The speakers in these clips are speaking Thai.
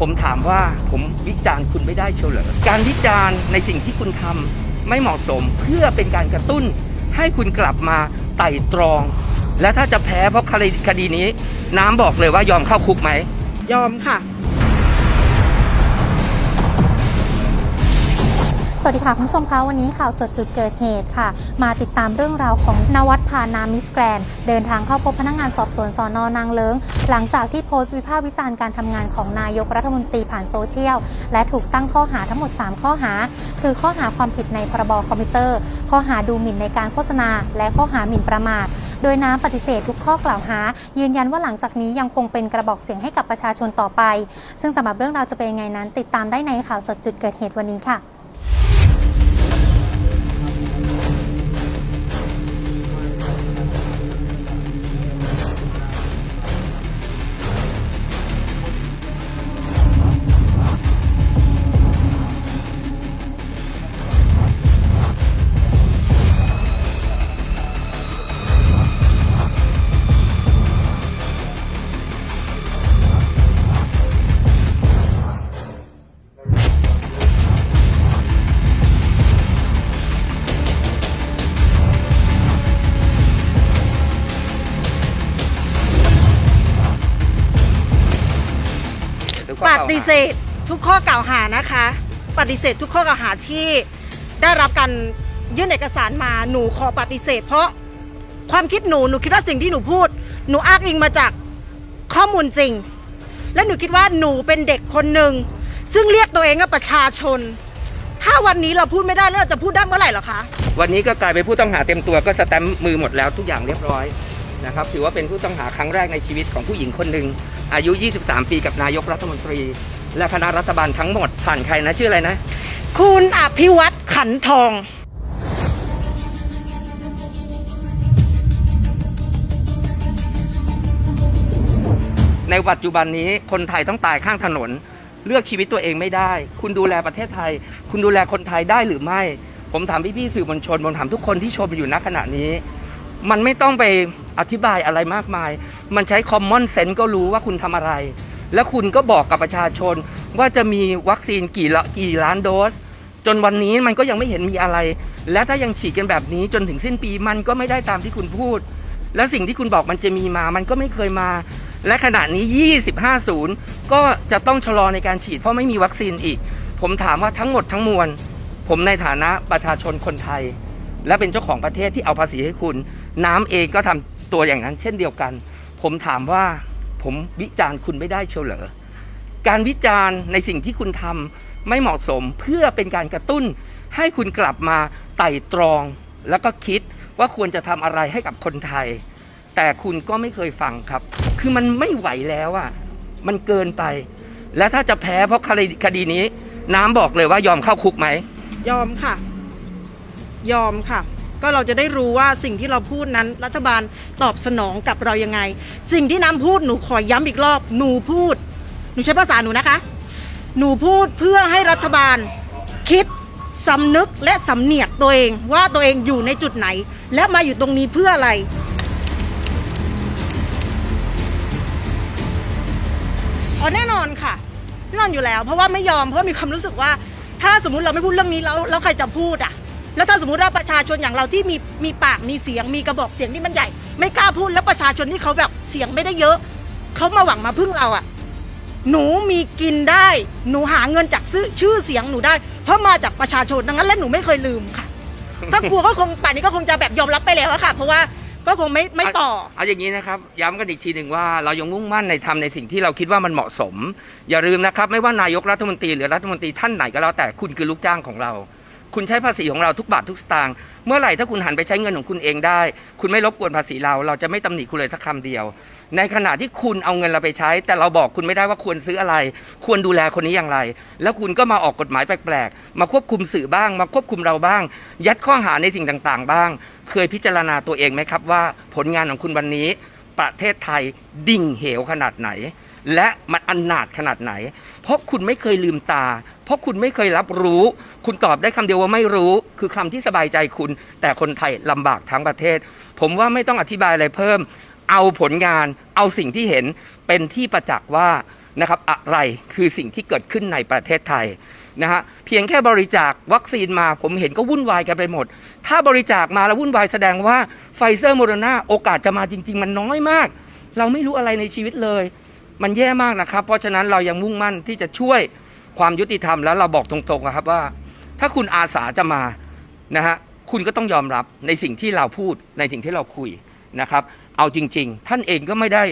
ผมถามว่าผมวิจารณ์คุณไม่ได้เชียวเหรอการวิจารณ์ในสิ่งที่คุณทำไม่เหมาะสมเพื่อเป็นการกระตุ้น ให้คุณกลับมาไต่ตรอง และถ้าจะแพ้เพราะคดีคดีนี้ น้ำบอกเลยว่ายอมเข้าคุกไหมยอมค่ะ สวัสดีค่ะ คุณผู้ชมคะวันนี้ข่าวสดจุดเกิดเหตุค่ะ มาติดตามเรื่องราวของนวัดพานามิสแกรน เดินทางเข้าพบพนักงานสอบสวนสอนอนางเลิงหลังจากที่โพสต์วิพากษ์วิจารณ์การทำงานของนายกรัฐมนตรีผ่านโซเชียล และถูกตั้งข้อหาทั้งหมด 3 ข้อหา คือข้อหาความผิดในพรบคอมพิวเตอร์ ข้อหาดูหมิ่นในการโฆษณา และข้อหาหมิ่นประมาท โดยน้ำปฏิเสธทุกข้อกล่าวหา ยืนยันว่าหลังจากนี้ยังคงเป็นกระบอกเสียงให้กับประชาชนต่อไป ซึ่งสำหรับเรื่องราวจะเป็นยังไงนั้น ติดตามได้ในข่าวสดจุดเกิดเหตุวันนี้ค่ะ ข้อปกล่าวหา ฏิเสธทุกข้อกล่าวหานะคะ ปฏิเสธทุกข้อกล่าวหาที่ได้รับการยื่นเอกสารมาหนูขอปฏิเสธ เพราะความคิดหนูหนูคิดว่าสิ่งที่หนูพูด หนูอ้างอิงมาจากข้อมูลจริง และหนูคิดว่าหนูเป็นเด็กคนหนึ่งซึ่งเรียกตัวเองว่าประชาชน ถ้าวันนี้เราพูดไม่ได้แล้วเราจะพูดได้เมื่อไหร่เหรอคะ วันนี้ก็กลายเป็นผู้ต้องหาเต็มตัวก็สแตมป์มือหมดแล้วทุกอย่างเรียบร้อย นะครับถือว่าเป็นผู้ต้องหาครั้งแรกในชีวิตของผู้หญิงคนหนึ่งอายุ 23 ปีกับนายกรัฐมนตรี และคณะรัฐบาลทั้งหมดผ่านใครนะชื่ออะไรนะ คุณอภิวัตขันทองในปัจจุบันนี้คนไทยต้องตายข้างถนน เลือกชีวิตตัวเองไม่ได้ คุณดูแลประเทศไทย คุณดูแลคนไทยได้หรือไม่ ผมถามพี่ๆสื่อมวลชนผมถามทุกคนที่ชมอยู่ณขณะนี้ มันไม่ต้องไปอธิบายอะไรมากมาย มันใช้ common sense ก็รู้ว่าคุณทำอะไร แล้วคุณก็บอกกับประชาชนว่าจะมีวัคซีนกี่ละกี่ล้านโดส จนวันนี้มันก็ยังไม่เห็นมีอะไร และถ้ายังฉีดกันแบบนี้จนถึงสิ้นปีมันก็ไม่ได้ตามที่คุณพูด และสิ่งที่คุณบอกมันจะมีมา มันก็ไม่เคยมา และขณะนี้ 25ศูนย์ก็จะต้องชะลอในการฉีด เพราะไม่มีวัคซีนอีก ผมถามว่าทั้งหมดทั้งมวล ผมในฐานะประชาชนคนไทย และเป็นเจ้าของประเทศที่เอาภาษีให้คุณ น้ำเองก็ทำตัวอย่างนั้น เช่นเดียวกัน ผมถามว่าผมวิจารณ์คุณไม่ได้เชียวเหรอการวิจารณ์ในสิ่งที่คุณทำไม่เหมาะสมเพื่อเป็นการกระตุ้น ให้คุณกลับมาไต่ตรอง แล้วก็คิดว่าควรจะทำอะไรให้กับคนไทย แต่คุณก็ไม่เคยฟังครับ คือมันไม่ไหวแล้วอะมันเกินไป และถ้าจะแพ้เพราะคดีคดีนี้ น้ำบอกเลยว่ายอมเข้าคุกไหม ยอมค่ะ ยอมค่ะ ก็เราจะได้รู้ว่าสิ่งที่เราพูดนั้น รัฐบาลตอบสนองกับเรายังไง สิ่งที่น้ำพูดหนูขอย้ำอีกรอบ หนูพูด หนูใช้ภาษาหนูนะคะ หนูพูดเพื่อให้รัฐบาลคิดสำนึกและสำเนียกตัวเองว่าตัวเองอยู่ในจุดไหน และมาอยู่ตรงนี้เพื่ออะไร อ๋อแน่นอนค่ะแน่นอนอยู่แล้ว เพราะว่าไม่ยอมเพราะมีความรู้สึกว่า ถ้าสมมุติเราไม่พูดเรื่องนี้แล้วแล้วใครจะพูดอะ แล้วถ้าสมมติว่าประชาชนอย่างเราที่มีมีปากมีเสียงมีกระบอกเสียงที่มันใหญ่ ไม่กล้าพูดแล้วประชาชนที่เขาแบบเสียงไม่ได้เยอะเขามาหวังมาพึ่งเราอะหนูมีกินได้ หนูหาเงินจากซื้อชื่อเสียงหนูได้ เพราะมาจากประชาชนดังนั้นและหนูไม่เคยลืมค่ะ ถ้ากลัวก็คงป่านนี้ก็คงจะแบบยอมรับไปแล้วอะค่ะ เพราะว่าก็คงไม่ไม่ต่อ เอาอย่างนี้นะครับ ย้ำกันอีกทีหนึ่งว่าเรายังมุ่งมั่นในทำในสิ่งที่เราคิดว่ามันเหมาะสม อย่าลืมนะครับ ไม่ว่านายกรัฐมนตรีหรือรัฐมนตรีท่านไหนก็แล้วแต่คุณคือลูกจ้างของเรา คุณใช้ภาษีของเราทุกบาททุกสตางค์เมื่อไหร่ถ้าคุณหันไปใช้เงินของคุณเองได้ คุณไม่รบกวนภาษีเรา เราจะไม่ตำหนิคุณเลยสักคำเดียว ในขณะที่คุณเอาเงินเราไปใช้ แต่เราบอกคุณไม่ได้ว่าควรซื้ออะไร ควรดูแลคนนี้อย่างไร แล้วคุณก็มาออกกฎหมายแปลกๆ มาควบคุมสื่อบ้าง มาควบคุมเราบ้าง ยัดข้อหาในสิ่งต่างๆ บ้าง เคยพิจารณาตัวเองไหมครับว่าผลงานของคุณวันนี้ ประเทศไทยดิ่งเหวขนาดไหนและมันอนาถขนาดไหน เพราะคุณไม่เคยลืมตา ราะคุณไม่เคยรับรู้ คุณตอบได้คำเดียวว่าไม่รู้ คือคำที่สบายใจคุณ แต่คนไทยลำบากทั้งประเทศ ผมว่าไม่ต้องอธิบายอะไรเพิ่ม เอาผลงาน เอาสิ่งที่เห็นเป็นที่ประจักษ์ว่านะครับอะไรคือสิ่งที่เกิดขึ้นในประเทศไทยนะฮะเพียงแค่บริจาควัคซีนมาผมเห็นก็วุ่นวายกันไปหมด ถ้าบริจาคมาแล้ววุ่นวายแสดงว่าไฟเซอร์โมเดอร์นาโอกาสจะมาจริง ๆ มันน้อยมาก เราไม่รู้อะไรในชีวิตเลย มันแย่มากนะครับ เพราะฉะนั้นเรายังมุ่งมั่นที่จะช่วย ความยุติธรรมแล้วเราบอกตรงๆนะครับว่า ถ้าคุณอาสาจะมานะฮะคุณก็ต้องยอมรับในสิ่งที่เราพูดในสิ่งที่เราคุยนะครับ เอาจริง ๆ ท่านเองก็ไม่ได้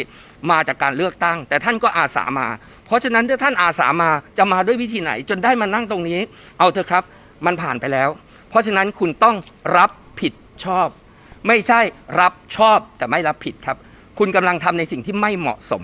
มาจากการเลือกตั้ง แต่ท่านก็อาสามา เพราะฉะนั้นถ้าท่านอาสามาจะมาด้วยวิธีไหน จนได้มานั่งตรงนี้ เอาเถอะครับ มันผ่านไปแล้ว เพราะฉะนั้นคุณต้องรับผิดชอบ ไม่ใช่รับชอบแต่ไม่รับผิดครับ คุณกำลังทำในสิ่งที่ไม่เหมาะสม